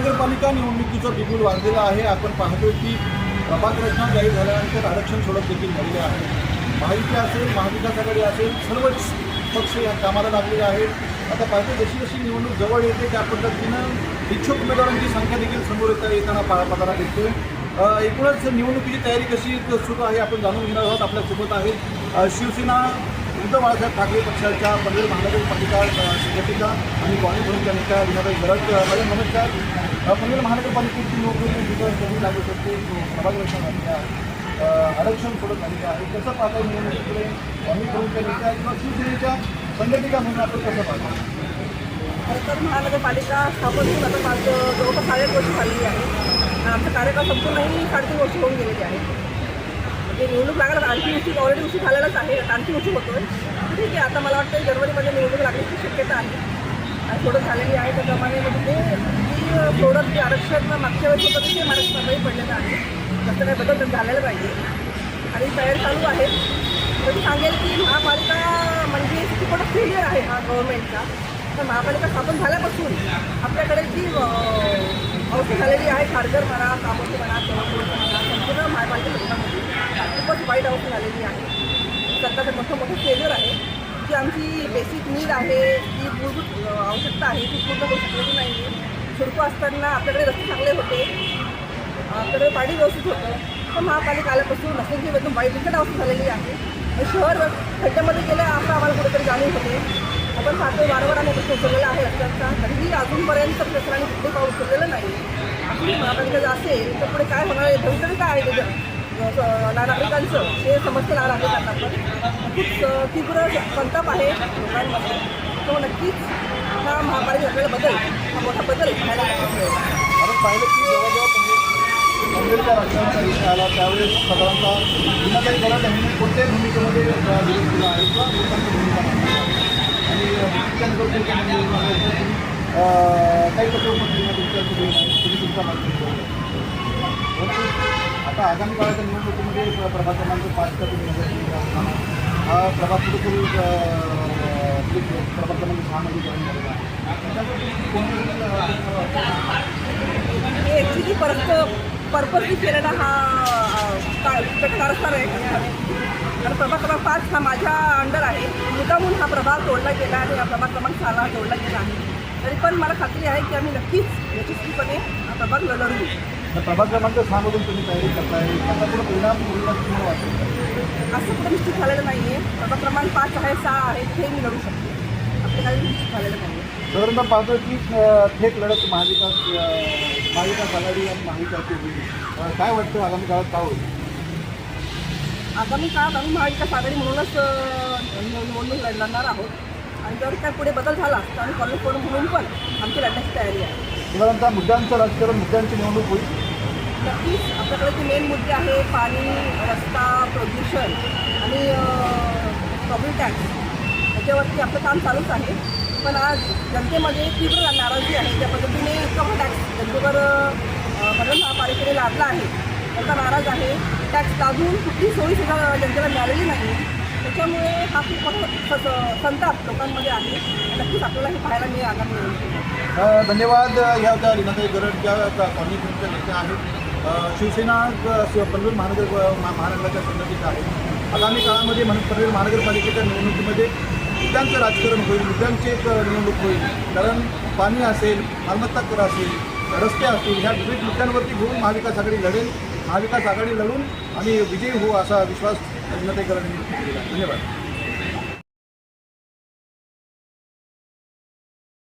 महानगरपालिका निवडणुकीचं बिगुल वाजलेलं आहे. आपण पाहतो की प्रभाग रचना जाहीर झाल्यानंतर आरक्षण सोडत देखील झालेले आहे. महायुती असेल महाविकास आघाडी असेल सर्वच पक्ष या कामाला लागलेले आहेत. आता पाहतो जशी जशी निवडणूक जवळ येते त्या पद्धतीनं इच्छुक उमेदवारांची संख्या देखील समोर येता येताना पा पदाला दिसतोय. एकूणच निवडणुकीची तयारी कशी सुरू आहे आपण जाणून घेणार आहोत. आपल्यासोबत आहे शिवसेना उद्धव बाळासाहेब ठाकरे पक्षाच्या पनवेल महानगरपालिका संघटिका आणि काँग्रेस भवनच्या नेत्या विनाबाई गरज. अ, मॅडम नमस्कार. अ, पनवेल महानगरपालिकेची निवडणूक कधी लागू शकते प्रभाग आरक्षण सोडत झालेलं आहे. कसं पाहता निवडणुकीकडे काँग्रेस भवनच्या नेत्या किंवा शिवसेनेच्या संघटिका म्हणून आपण कसं पाहतो. तर महानगरपालिका स्थापन होऊन आता पाच जवळपास साडेआठ वर्ष झालेली आहे. आमचा कार्यकाळ संपूर्णही साडेतीन वर्ष होऊन गेलेली आहे. म्हणजे निवडणूक लागला आणखी उशीर ऑलरेडी उशीर झालेलाच आहे आणखी उशीर होतोय. ठीक आहे आता मला वाटतं जनवरीमध्ये निवडणूक लागण्याची शक्यता आहे. सोडत झालेली आहे त्याप्रमाणे म्हणजे ते जी प्रोडक्ट जे आरक्षण मागच्या वेळेस होतं ते महाराष्ट्रामध्ये पडलेलं आहे. तसं काही बदल झालेला पाहिजे. आणि तयारी चालू आहे. तर मी सांगेल की महापालिका म्हणजे तिकडं फेलियर आहे हा गव्हर्नमेंटचा तर महापालिका स्थापन झाल्यापासून आपल्याकडे जी औषध झालेली आहे खारघर म्हणा कामोशी म्हणा सोलापूर म्हणा संपूर्ण महापालिका खूपच वाईट औषध झालेली आहे. सरकारचं मोठं मोठं फेलियर आहे. जी आमची बेसिक नीड आहे जी मूलभूत आवश्यकता आहे ती पूर्ण करू शकलेली नाही आहे असताना आपल्याकडे रस्ते चांगले होते. आपल्याकडे पाणी व्यवस्थित होतं. पण महापालिका आल्यापासून रस्त्यांची एकदम वाईट बिकट अवस्था झालेली आहे. शहर खड्ड्यामध्ये गेलं असं आम्हाला कुठेतरी जाणीव होते. आपण पाहतो वारंवार आम्ही प्रश्न उचललेला आहे रस्त्यांचा. तरीही अजूनपर्यंत प्रश्नाने कुठे पाऊस उचललेलं नाही. आपली महापालिका जर असेल तर पुढे काय होणार आहे? भवितव्य काय आहे त्याचं नागरिकांचं? हे समजतं नागरिकांना पण तीव्र संताप आहे. लोकांमध्ये तो नक्कीच हा महापालिका आपल्याला बदल हा मोठा बदल आपण पाहिलं की जेव्हा जेव्हा विषय आला त्यावेळेस साधारणतः काही गरज यांनी कोणत्याही भूमिकेमध्ये विरोध केला आहे किंवा लोकांची भूमिका आणि काही निवडणूक तुम्ही, तुमच्या तुम्ही तुमचा आता आगामी काळाच्या निवडणुकीमध्ये प्र- प्रभाग क्रमांक पाचचा तुम्ही हा प्रभाग कुठेतरी प्रभाग क्रमांक सहामध्ये जॉईन झालेला आहे. हे ॲक्च्युली परत पर्पजली केलेला हा काय कारस्थान आहे. कारण प्रभाग क्रमांक पाच हा माझ्या अंडर आहे. मुद्दामून हा प्रभाग तोडला गेला आणि हा प्रभाग क्रमांक सहाला जोडला गेला आहे. तरी पण मला खात्री आहे की आम्ही नक्कीच यशस्वीपणे हा प्रभाग लढवू. तर प्रभाग क्रमांक सहामधून तुम्ही तयारी करताय. त्याचा पुढे परिणाम होईल असं तुम्हाला वाटतं? असं कुठं निश्चित झालेलं नाही आहे प्रभाग क्रमांक पाच आहे सहा आहे हे मी लढू शकते. आपलं काही निश्चित झालेलं नाही आहे साधारणतः पाहतो की थेट लढत महाविकास महाविकास आघाडी आणि अं, काय वाटतं आगामी काळात काय होईल? आगामी काळात आम्ही महाविकास आघाडी म्हणूनच निवडणूक लढ- लढणार आहोत. आणि जर काय पुढे बदल झाला तर आम्ही कॉलेज म्हणून पण आमची लढण्याची तयारी आहे. साधारणतः मुद्द्यांचं राजकारण मुद्द्यांची निवडणूक होईल. नक्कीच आपल्याकडे जे मेन मुद्दे आहे पाणी रस्ता प्रदूषण आणि प्रॉपर्टी टॅक्स याच्यावरती आपलं काम चालूच आहे. पण आज जनतेमध्ये तीव्र नाराजी आहे. त्या पद्धतीने इतका टॅक्स जनतेवर भरण महापालिकेने लादला आहे. त्याचा नाराज आहे. टॅक्स लादून कुठली सोयीसुद्धा जनतेला मिळालेली नाही त्याच्यामुळे हा खूप मोठा संताप लोकांमध्ये आहे. नक्कीच आपल्याला हे पाहायला मिळेल आगामी धन्यवाद. ह्या होत्या रिनाताई गरड ज्या कॉलनी आहेत. शिवसेना पनवेल महानगर महा- महानगराच्या संघटित आहे. आगामी काळामध्ये म्हण पनवेल महानगरपालिकेच्या निवडणुकीमध्ये मुद्द्यांचं राजकारण होईल मुद्द्यांची एक निवडणूक होईल. कारण पाणी असेल मालमत्ता कर असेल रस्ते असतील ह्या विविध मुद्द्यांवरती घेऊन महाविकास आघाडी लढेल. महाविकास आघाडी लढून आम्ही विजयी होऊ असा विश्वास रीनाताई केला धन्यवाद.